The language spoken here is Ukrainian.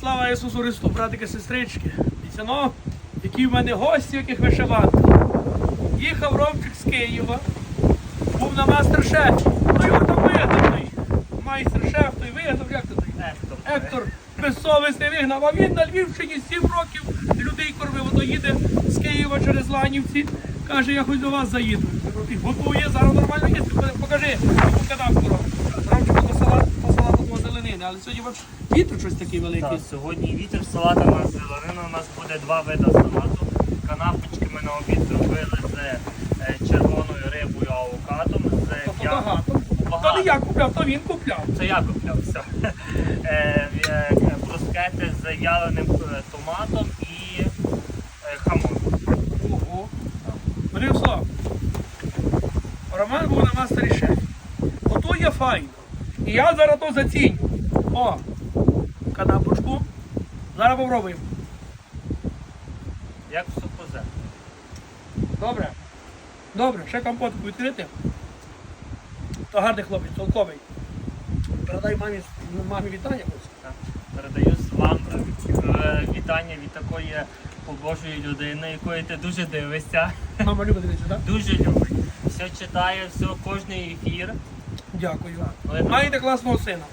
Слава Ісусу Христу, братики, сестрички. Ну, які в мене гості, яких вишиванки. Їхав Ромчик з Києва, був на мастер-шефі. Ну його там вигнав. Майстер-шеф, той вигнав, як то той? Ектор безсовісний вигнав, а він на Львівщині 7 років людей кормив, ото їде з Києва через Ланівці. Каже, я хоч до вас заїду. Готує, зараз нормально їсти. Покажи, покадав коров. Ромчику до салат, по салату по але сьогодні бач, вітер щось такий великий. Так, сьогодні вітер салата у нас зеленина. У нас буде два види салату. Канапочки ми на обід зробили з е, червоною рибою авокадом, з Тобто я- багато. То не я купляв, то він купляв. Це я купляв все. Е, е, Брускети з яленим е, томатом і е, хамон. Ого. Борислав, Роман був на мастері шеф. Ото є файно. І я зараз то заціню. О, канапочку. Зараз попробуємо. Як в сухозе. Добре. Добре, ще компотку відкрити. То гарний хлопець, толковий. Передай мамі, мамі вітання. Передаю вам е, вітання від такої побожої людини, якої ти дуже дивишся, Мама любить дивитися, так? дуже любить. Все читає, все, кожний ефір. Дякую. Маєте класного сина.